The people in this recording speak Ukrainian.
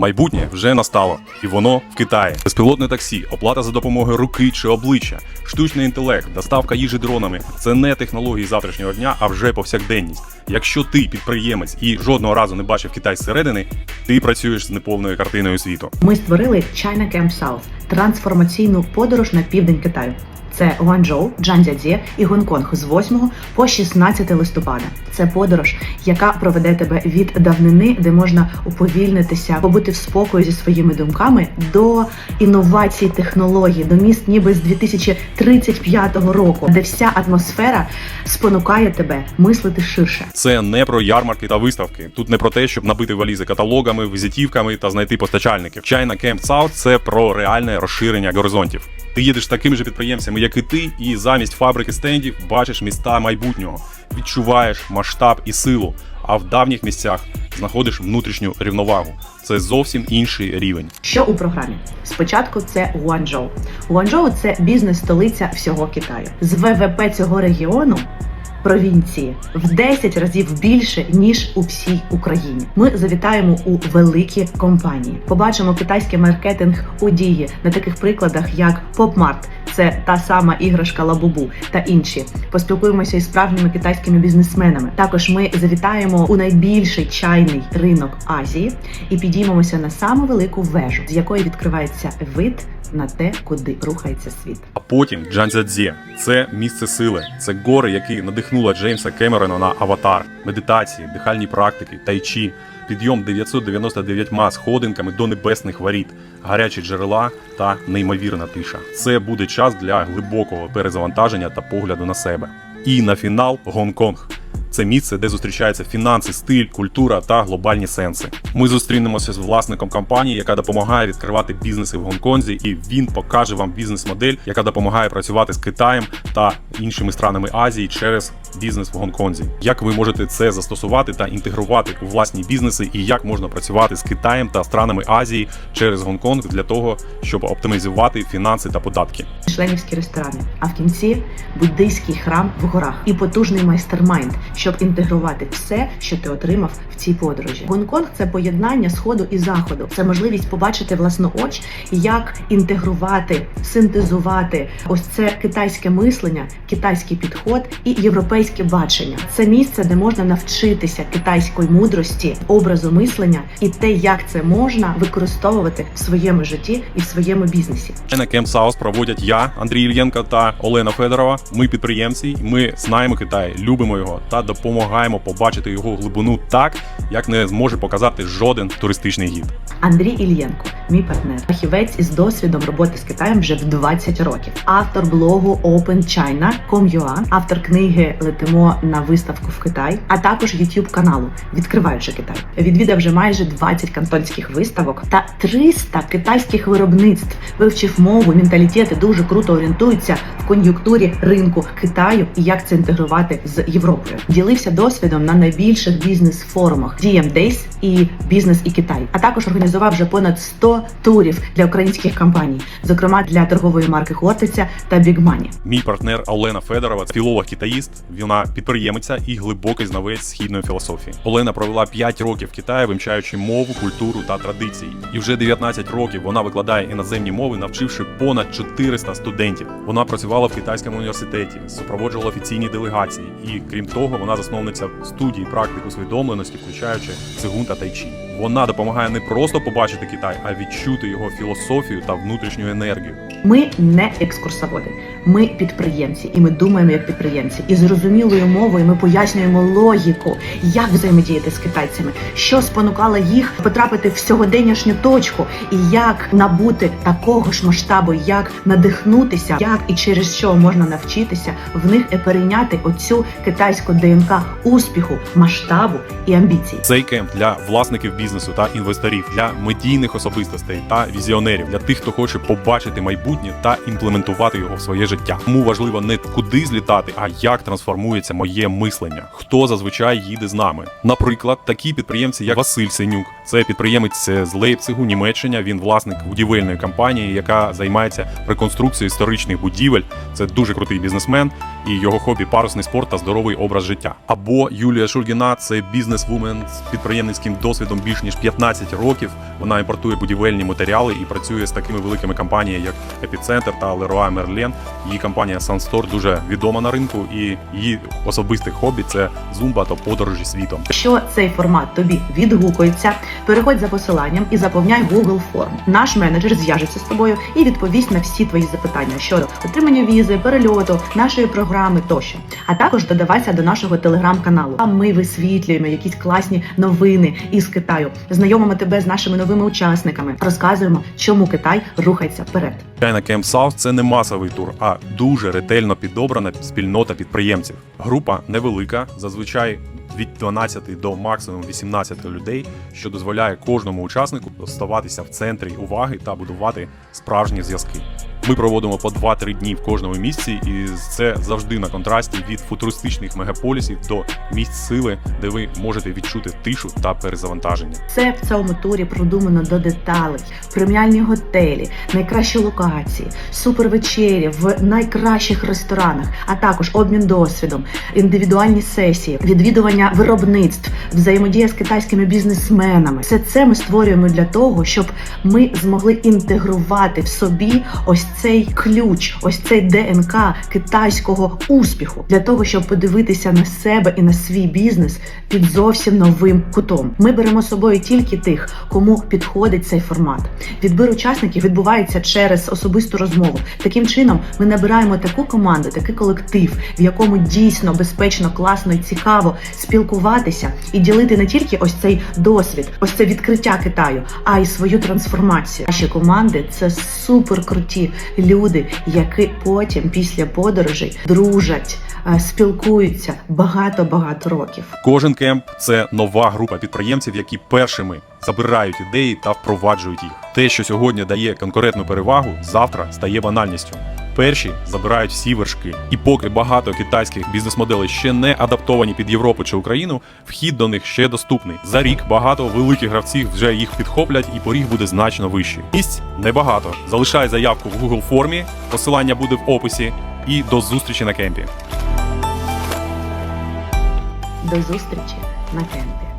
Майбутнє вже настало, і воно в Китаї. Безпілотне таксі, оплата за допомогою руки чи обличчя, штучний інтелект, доставка їжі дронами це не технології завтрашнього дня, а вже повсякденність. Якщо ти підприємець і жодного разу не бачив Китай зсередини, ти працюєш з неповною картиною світу. Ми створили China Camp South – трансформаційну подорож на південь Китаю. Це Гуанчжоу, Джанцзядзе і Гонконг з 8 по 16 листопада. Це подорож, яка проведе тебе від давнини, де можна уповільнитися, побути в спокої зі своїми думками, до інновацій технологій, до міст ніби з 2035 року, де вся атмосфера спонукає тебе мислити ширше. Це не про ярмарки та виставки. Тут не про те, щоб набити валізи каталогами, візитівками та знайти постачальників. China Camp South – це про реальне розширення горизонтів. Ти їдеш такими ж підприємцями, як і ти, і замість фабрики стендів бачиш міста майбутнього, відчуваєш масштаб і силу. А в давніх місцях знаходиш внутрішню рівновагу. Це зовсім інший рівень. Що у програмі? Спочатку це Гуанчжоу. Гуанчжоу – це бізнес-столиця всього Китаю. З ВВП цього регіону провінції в 10 разів більше ніж у всій Україні. Ми завітаємо у великі компанії. Побачимо китайський маркетинг у дії на таких прикладах, як PopMart, це та сама іграшка Лабубу та інші. Поспілкуємося із справжніми китайськими бізнесменами. Також ми завітаємо у найбільший чайний ринок Азії і підіймемося на саму велику вежу, з якої відкривається вид на те, куди рухається світ. А потім Джанцзядзе – це місце сили, це гори, які надихнула Джеймса Кемерона на аватар, медитації, дихальні практики, тайчі, підйом 999 сходинками до небесних воріт, гарячі джерела та неймовірна тиша. Це буде час для глибокого перезавантаження та погляду на себе. І на фінал Гонконг. Це місце, де зустрічаються фінанси, стиль, культура та глобальні сенси. Ми зустрінемося з власником компанії, яка допомагає відкривати бізнеси в Гонконзі, і він покаже вам бізнес-модель, яка допомагає працювати з Китаєм та іншими странами Азії через бізнес в Гонконзі. Як ви можете це застосувати та інтегрувати у власні бізнеси, і як можна працювати з Китаєм та странами Азії через Гонконг для того, щоб оптимізувати фінанси та податки. Членівські ресторани, а в кінці буддийський храм в горах і потужний майстермайнд, щоб інтегрувати все, що ти отримав в цій подорожі. Гонконг це поєднання сходу і заходу. Це можливість побачити власнооч, як інтегрувати, синтезувати ось це китайське мислення, китайський підход і європейське бачення. Це місце, де можна навчитися китайської мудрості, образу мислення і те, як це можна використовувати в своєму житті і в своєму бізнесі. На Camp South проводять я, Андрій Ільєнко та Олена Федорова. Ми підприємці, ми знаємо Китай, любимо його та допомагаємо побачити його глибину так, як не зможе показати жоден туристичний гід. Андрій Ільєнко, мій партнер, фахівець із досвідом роботи з Китаєм вже в 20 років, автор блогу OpenChina.com.ua, автор книги Летимо на виставку в Китай, а також youtube каналу Відкриваючи Китай. Відвідав вже майже 20 кантонських виставок та 300 китайських виробництв. Вивчив мову, менталітети, дуже круто орієнтується в кон'юнктурі ринку Китаю і як це інтегрувати з Європою. Ділився досвідом на найбільших бізнес-форумах DM Days і Бізнес і Китай, а також організував вже понад 100 турів для українських компаній, зокрема для торгової марки Хортиця та Money. Мій партнер Олена Федорова, філолог-китаїст. Вона підприємиця і глибокий знавець східної філософії. Олена провела 5 років в Китаї, вивчаючи мову, культуру та традиції. І вже 19 років вона викладає іноземні мови, навчивши понад 400 студентів. Вона працювала в китайському університеті, супроводжувала офіційні делегації. І крім того, вона засновниця студії практик усвідомленості, включаючи цигун та тайчі. Вона допомагає не просто побачити Китай, а відчути його філософію та внутрішню енергію. Ми не екскурсоводи, ми підприємці, і ми думаємо як підприємці. І зрозумілою мовою ми пояснюємо логіку, як взаємодіяти з китайцями, що спонукало їх потрапити в сьогоденнішню точку, і як набути такого ж масштабу, як надихнутися, як і через що можна навчитися в них і перейняти оцю китайську ДНК успіху, масштабу і амбіцій. Цей кемп для власників бізнесу та інвесторів, для медійних особистостей та візіонерів, для тих, хто хоче побачити майбутнє та імплементувати його в своє життя. Тому важливо не куди злітати, а як трансформується моє мислення. Хто зазвичай їде з нами. Наприклад, такі підприємці, як Василь Синюк, це підприємець з Лейпцигу, Німеччина. Він власник будівельної компанії, яка займається реконструкцією історичних будівель. Це дуже крутий бізнесмен. І його хобі парусний спорт та здоровий образ життя. Або Юлія Шульгіна це бізнес-вумен з підприємницьким досвідом більш ніж 15 років. Вона імпортує будівельні матеріали і працює з такими великими компаніями, як Епіцентр та Leroy Merlin. Її компанія Sunstore дуже відома на ринку, і її особисте хобі це зумба та подорожі світом. Якщо цей формат тобі відгукується, переходь за посиланням і заповняй Google форм. Наш менеджер зв'яжеться з тобою і відповість на всі твої запитання щодо отримання візи, перельоту, нашої програми тощо. А також додавайся до нашого телеграм-каналу. Там ми висвітлюємо якісь класні новини із Китаю, знайомимо тебе з нашими новими учасниками, розказуємо, чому Китай рухається вперед. China Camp South – це не масовий тур, а дуже ретельно підобрана спільнота підприємців. Група невелика, зазвичай від 12 до максимум 18 людей, що дозволяє кожному учаснику оставатися в центрі уваги та будувати справжні зв'язки. Ми проводимо по 2-3 дні в кожному місці, і це завжди на контрасті від футуристичних мегаполісів до місць сили, де ви можете відчути тишу та перезавантаження. Все в цьому турі продумано до деталей, преміальні готелі, найкращі локації, супервечері в найкращих ресторанах, а також обмін досвідом, індивідуальні сесії, відвідування виробництв, взаємодія з китайськими бізнесменами. Все це ми створюємо для того, щоб ми змогли інтегрувати в собі ось цей ключ, ось цей ДНК китайського успіху, для того, щоб подивитися на себе і на свій бізнес під зовсім новим кутом. Ми беремо з собою тільки тих, кому підходить цей формат. Відбір учасників відбувається через особисту розмову. Таким чином, ми набираємо таку команду, такий колектив, в якому дійсно безпечно, класно і цікаво спілкуватися і ділити не тільки ось цей досвід, ось це відкриття Китаю, а й свою трансформацію. Наші команди це супер круті люди, які потім після подорожей дружать, е, спілкуються багато багато років. Кожен кемп це нова група підприємців, які першими забирають ідеї та впроваджують їх. Те, що сьогодні дає конкурентну перевагу, завтра стає банальністю. Перші забирають всі вершки, і поки багато китайських бізнес-моделей ще не адаптовані під Європу чи Україну, вхід до них ще доступний. За рік багато великих гравців вже їх підхоплять, і поріг буде значно вищий. Місць небагато. Залишай заявку в Google формі, посилання буде в описі. І до зустрічі на кемпі. До зустрічі на кемпі.